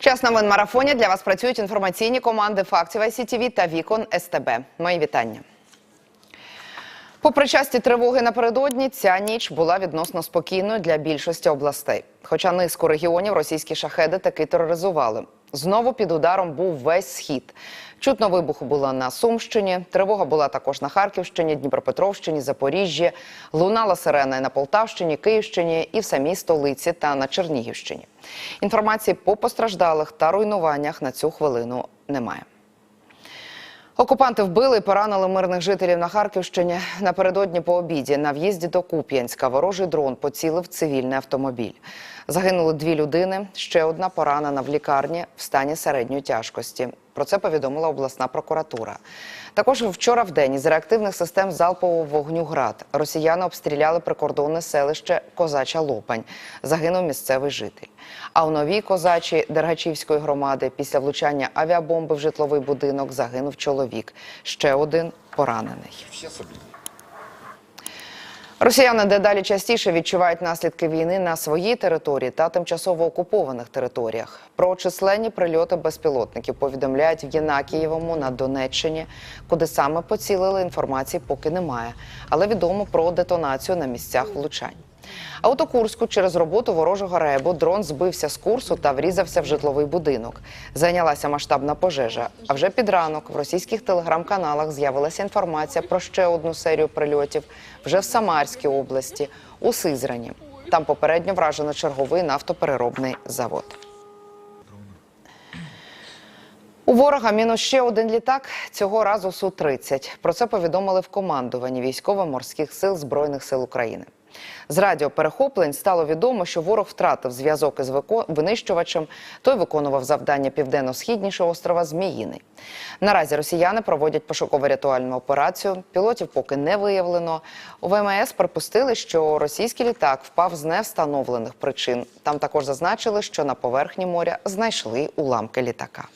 Час новин марафоні для вас працюють інформаційні команди фактів ICTV та Вікон СТБ. Мої вітання. Попри часті тривоги напередодні, ця ніч була відносно спокійною для більшості областей. Хоча низку регіонів російські шахеди таки тероризували. Знову під ударом був весь схід. Чутно вибуху було на Сумщині. Тривога була також на Харківщині, Дніпропетровщині, Запоріжжі. Лунала сирена на Полтавщині, Київщині і в самій столиці та на Чернігівщині. Інформації по постраждалих та руйнуваннях на цю хвилину немає. Окупанти вбили і поранили мирних жителів на Харківщині. Напередодні по обіді на в'їзді до Куп'янська ворожий дрон поцілив цивільний автомобіль. Загинули дві людини. Ще одна поранена в лікарні в стані середньої тяжкості. Про це повідомила обласна прокуратура. Також вчора в день із реактивних систем залпового вогню град росіяни обстріляли прикордонне селище Козача Лопань. Загинув місцевий житель. А у новій козачі Дергачівської громади після влучання авіабомби в житловий будинок загинув чоловік. Ще один поранений. Росіяни дедалі частіше відчувають наслідки війни на своїй території та тимчасово окупованих територіях. Про численні прильоти безпілотників повідомляють в Єнакієвому на Донеччині, куди саме поцілили інформації поки немає, але відомо про детонацію на місцях влучань. А через роботу ворожого ребу дрон збився з курсу та врізався в житловий будинок. Зайнялася масштабна пожежа. А вже під ранок в російських телеграм-каналах з'явилася інформація про ще одну серію прильотів вже в Самарській області, у Сизрані. Там попередньо вражено черговий нафтопереробний завод. У ворога мінус ще один літак, цього разу Су-30. Про це повідомили в командуванні військово-морських сил Збройних сил України. З радіоперехоплень стало відомо, що ворог втратив зв'язок із винищувачем. Той виконував завдання південно-східнішого острова Зміїний. Наразі росіяни проводять пошуково-рятувальну операцію. Пілотів поки не виявлено. У ВМС припустили, що російський літак впав з невстановлених причин. Там також зазначили, що на поверхні моря знайшли уламки літака.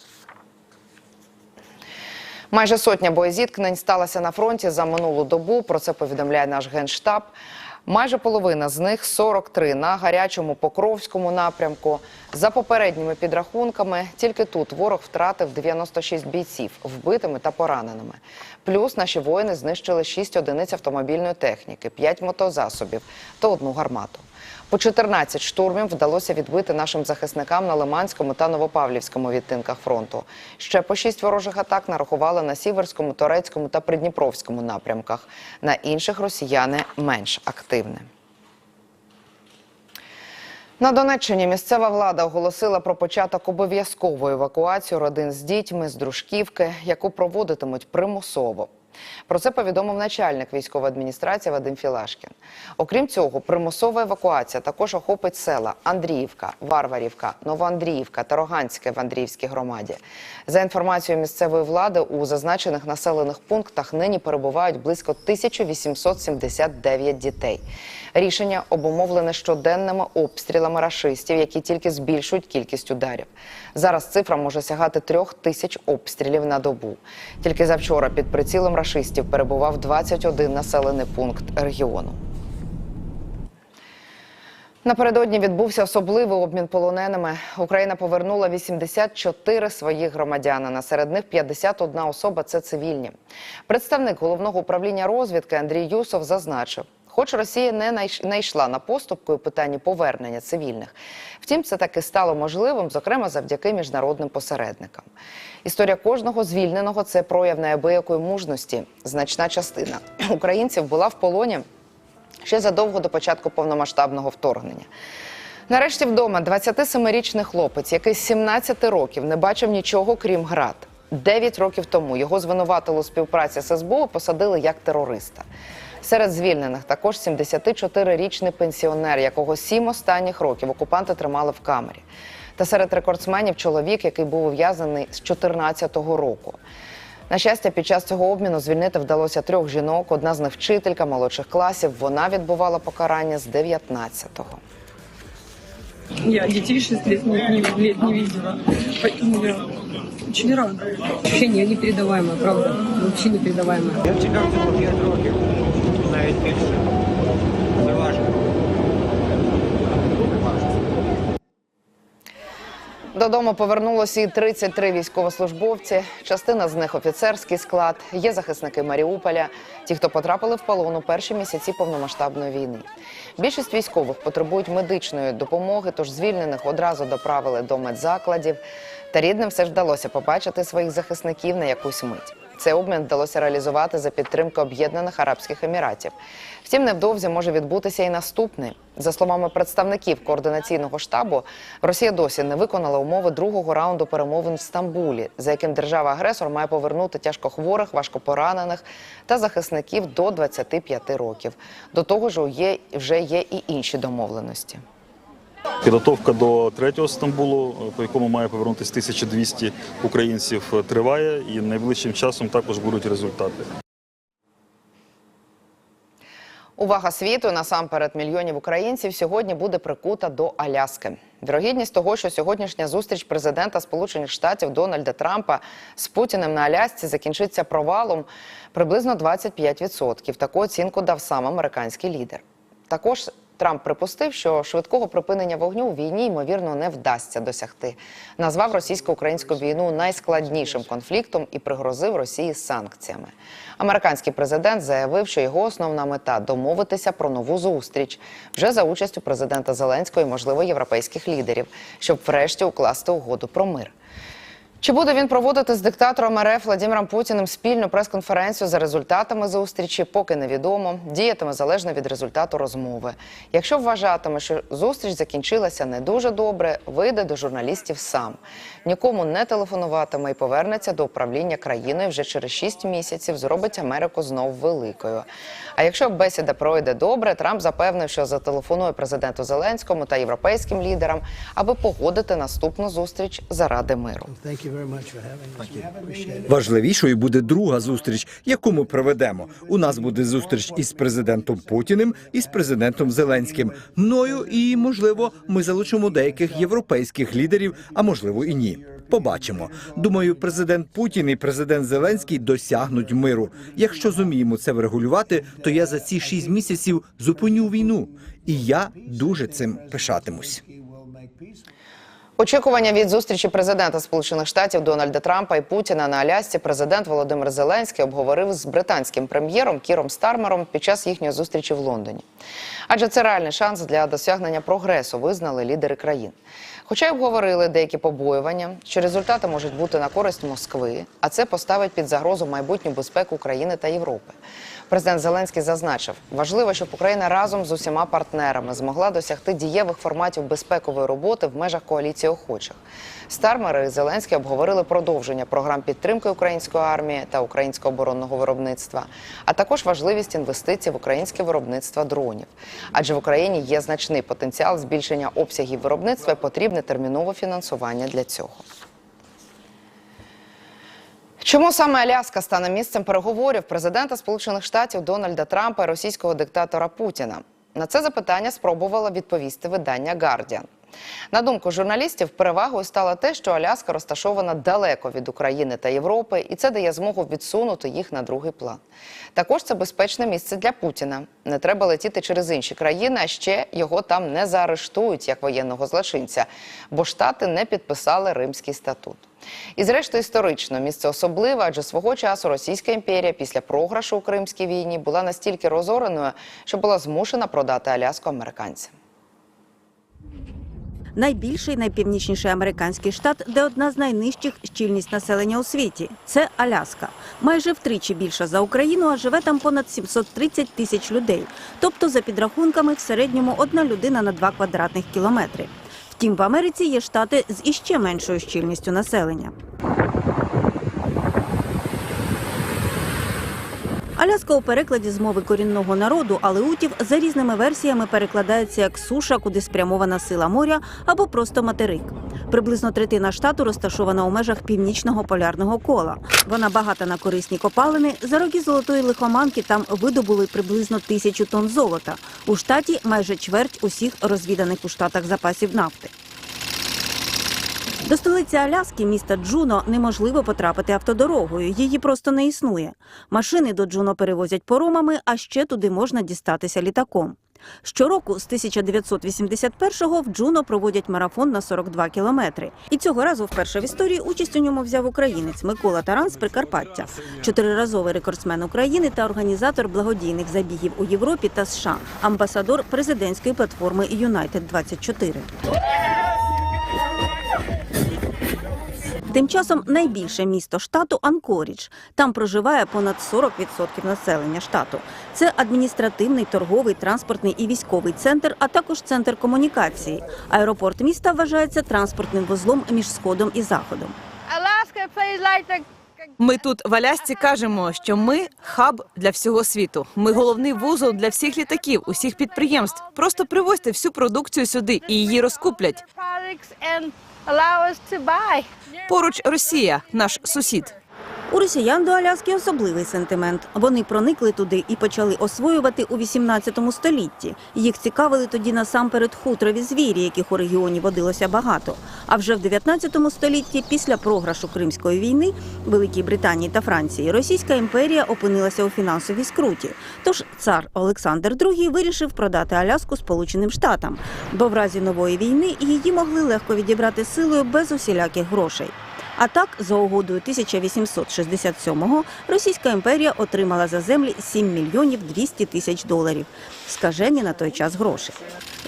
Майже сотня боєзіткнень сталася на фронті за минулу добу. Про це повідомляє наш генштаб. Майже половина з них 43 на гарячому покровському напрямку. За попередніми підрахунками, тільки тут ворог втратив 96 бійців вбитими та пораненими. Плюс наші воїни знищили 6 одиниць автомобільної техніки, 5 мотозасобів та одну гармату. По 14 штурмів вдалося відбити нашим захисникам на Лиманському та Новопавлівському відтинках фронту. Ще по 6 ворожих атак нарахували на Сіверському, Торецькому та Придніпровському напрямках. На інших росіяни менш активні. На Донеччині місцева влада оголосила про початок обов'язкової евакуації родин з дітьми з дружківки, яку проводитимуть примусово. Про це повідомив начальник військової адміністрації Вадим Філашкін. Окрім цього, примусова евакуація також охопить села Андріївка, Варварівка, Новоандріївка та Роганське в Андріївській громаді. За інформацією місцевої влади, у зазначених населених пунктах нині перебувають близько 1879 дітей. Рішення обумовлене щоденними обстрілами рашистів, які тільки збільшують кількість ударів. Зараз цифра може сягати трьох тисяч обстрілів на добу. Тільки завчора під прицілом рашистів перебував 21 населений пункт регіону. Напередодні відбувся особливий обмін полоненими. Україна повернула 84 своїх громадянина. Серед них 51 особа це цивільні. Представник головного управління розвідки Андрій Юсов зазначив. Хоч Росія не найш- не йшла на поступку у питанні повернення цивільних, втім, це таки стало можливим, зокрема завдяки міжнародним посередникам. Історія кожного звільненого це прояв неабиякої мужності. Значна частина українців була в полоні ще задовго до початку повномасштабного вторгнення. Нарешті вдома 27-річний хлопець, який з 17 років не бачив нічого крім град. Дев'ять років тому його звинуватили у співпраці з СБУ і посадили як терориста. Серед звільнених також 74-річний пенсіонер, якого сім останніх років окупанти тримали в камері. Та серед рекордсменів чоловік, який був ув'язаний з 14-го року. На щастя, під час цього обміну звільнити вдалося трьох жінок. Одна з них вчителька молодших класів. Вона відбувала покарання з 19-го. Я детей 6 лет не, не, лет не видела. Поэтому я очень рада. Ощущение непередаваемое, правда. Вообще непередаваемое. Я чекав цього 5 років, навіть більше. Це важко. Додому повернулося і 33 військовослужбовці. Частина з них офіцерський склад. Є захисники Маріуполя, ті, хто потрапили в полон у перші місяці повномасштабної війни. Більшість військових потребують медичної допомоги, тож звільнених одразу доправили до медзакладів. Та рідним все ж вдалося побачити своїх захисників на якусь мить. Цей обмін вдалося реалізувати за підтримки Об'єднаних Арабських Еміратів. Втім, невдовзі може відбутися і наступний. За словами представників координаційного штабу, Росія досі не виконала умови другого раунду перемовин в Стамбулі, за яким держава-агресор має повернути тяжкохворих, важкопоранених та захисників до 25 років. До того ж, є вже є і інші домовленості. Підготовка до третього Стамбулу, по якому має повернутися 1200 українців, триває і найближчим часом також будуть результати. Увага світу насамперед мільйонів українців сьогодні буде прикута до Аляски. Вірогідність того, що сьогоднішня зустріч президента Сполучених Штатів Дональда Трампа з Путіним на Алясці закінчиться провалом приблизно 25%. Таку оцінку дав сам американський лідер. Також Трамп припустив, що швидкого припинення вогню у війні ймовірно не вдасться досягти. Назвав російсько-українську війну найскладнішим конфліктом і пригрозив Росії санкціями. Американський президент заявив, що його основна мета домовитися про нову зустріч вже за участю президента Зеленського і, можливо, європейських лідерів, щоб врешті укласти угоду про мир. Чи буде він проводити з диктатором РФ Владимиром Путіним спільну прес-конференцію за результатами зустрічі, поки невідомо. Діятиме залежно від результату розмови. Якщо вважатиме, що зустріч закінчилася не дуже добре, вийде до журналістів сам. Нікому не телефонуватиме і повернеться до управління країною вже через 6 місяців. Зробить Америку знов великою. А якщо бесіда пройде добре, Трамп запевнив, що зателефонує президенту Зеленському та європейським лідерам, аби погодити наступну зустріч заради миру. Важливішою буде друга зустріч, яку ми проведемо. У нас буде зустріч із президентом Путіним і з президентом Зеленським. Мною і можливо, ми залучимо деяких європейських лідерів, а можливо і ні. Побачимо. Думаю, президент Путін і президент Зеленський досягнуть миру. Якщо зуміємо це врегулювати, то я за ці шість місяців зупиню війну, і я дуже цим пишатимусь. Очікування від зустрічі президента Сполучених Штатів Дональда Трампа і Путіна на Алясці президент Володимир Зеленський обговорив з британським прем'єром Кіром Стармером під час їхньої зустрічі в Лондоні. Адже це реальний шанс для досягнення прогресу, визнали лідери країн. Хоча й обговорили деякі побоювання, що результати можуть бути на користь Москви, а це поставить під загрозу майбутню безпеку України та Європи. Президент Зеленський зазначив, важливо, щоб Україна разом з усіма партнерами змогла досягти дієвих форматів безпекової роботи в межах коаліції охочих. Стармери і Зеленський обговорили продовження програм підтримки української армії та українського оборонного виробництва, а також важливість інвестицій в українське виробництво дронів. Адже в Україні є значний потенціал збільшення обсягів виробництва і потрібне термінове фінансування для цього. Чому саме Аляска стане місцем переговорів президента Сполучених Штатів Дональда Трампа і російського диктатора Путіна? На це запитання спробувало відповісти видання Guardian. На думку журналістів, перевагою стало те, що Аляска розташована далеко від України та Європи, і це дає змогу відсунути їх на другий план. Також це безпечне місце для Путіна. Не треба летіти через інші країни, а ще його там не заарештують як воєнного злочинця, бо штати не підписали Римський статут. І зрештою історично місце особливе, адже свого часу Російська імперія після програшу у Кримській війні була настільки розореною, що була змушена продати Аляску американцям. Найбільший найпівнічніший американський штат, де одна з найнижчих щільність населення у світі. Це Аляска. Майже втричі більша за Україну, а живе там понад 730 тисяч людей. Тобто, за підрахунками, в середньому одна людина на 2 квадратних кілометри. Втім, в Америці є штати з іще меншою щільністю населення. Аляска у перекладі з мови корінного народу алеутів за різними версіями перекладається як суша, куди спрямована сила моря, або просто материк. Приблизно третина штату розташована у межах північного полярного кола. Вона багата на корисні копалини. За роки золотої лихоманки там видобули приблизно тисячу тонн золота. У штаті майже чверть усіх розвіданих у штатах запасів нафти. До столиці Аляски, міста Джуно, неможливо потрапити автодорогою. Її просто не існує. Машини до Джуно перевозять поромами, а ще туди можна дістатися літаком. Щороку з 1981-го в Джуно проводять марафон на 42 кілометри. І цього разу вперше в історії участь у ньому взяв українець Микола Таран з Прикарпаття, чотириразовий рекордсмен України та організатор благодійних забігів у Європі та США, амбасадор президентської платформи Юнайтед 24 Тим часом найбільше місто штату Анкорідж. Там проживає понад 40% населення штату. Це адміністративний, торговий, транспортний і військовий центр, а також центр комунікації. Аеропорт міста вважається транспортним вузлом між сходом і заходом. Ми тут в Алясці кажемо, що ми хаб для всього світу. Ми головний вузол для всіх літаків, усіх підприємств. Просто привозьте всю продукцію сюди і її розкуплять. Поруч Росія, наш сусід. У росіян до Аляски особливий сентимент. Вони проникли туди і почали освоювати у 18 столітті. Їх цікавили тоді насамперед хутрові звірі, яких у регіоні водилося багато. А вже в 19 столітті, після програшу Кримської війни Великій Британії та Франції, Російська імперія опинилася у фінансовій скруті. Тож цар Олександр II вирішив продати Аляску Сполученим Штатам, бо в разі нової війни її могли легко відібрати силою без усіляких грошей. А так, за угодою 1867-го Російська імперія отримала за землі 7 мільйонів 200 тисяч доларів. Скажені на той час гроші.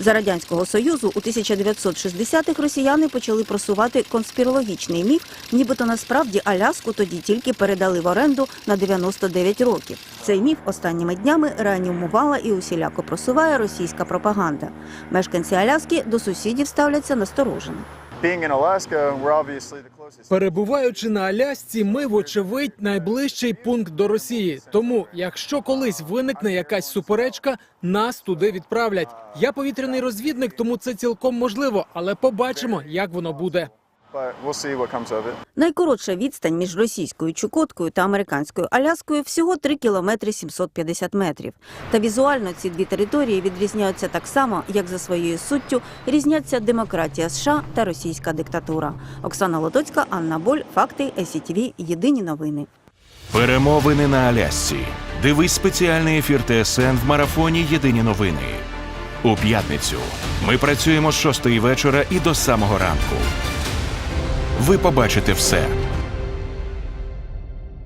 За радянського союзу у 1960-х росіяни почали просувати конспірологічний міф, нібито насправді Аляску тоді тільки передали в оренду на 99 років. Цей міф останніми днями реанімувала і усіляко просуває російська пропаганда. Мешканці Аляски до сусідів ставляться насторожено. Перебуваючи на Алясці, ми, вочевидь, найближчий пункт до Росії. Тому, якщо колись виникне якась суперечка, нас туди відправлять. Я повітряний розвідник, тому це цілком можливо, але побачимо, як воно буде. Найкоротша відстань між російською Чукоткою та американською Аляскою всього 3 кілометри 750 метрів. Та візуально ці дві території відрізняються так само, як за своєю суттю різняться демократія США та російська диктатура. Оксана Лотоцька, Анна Боль, Факти, СІТВ, Єдині новини. Перемовини на Алясці. Дивись спеціальний ефір ТСН в марафоні Єдині новини. У п'ятницю ми працюємо з 6 вечора і до самого ранку. Ви побачите все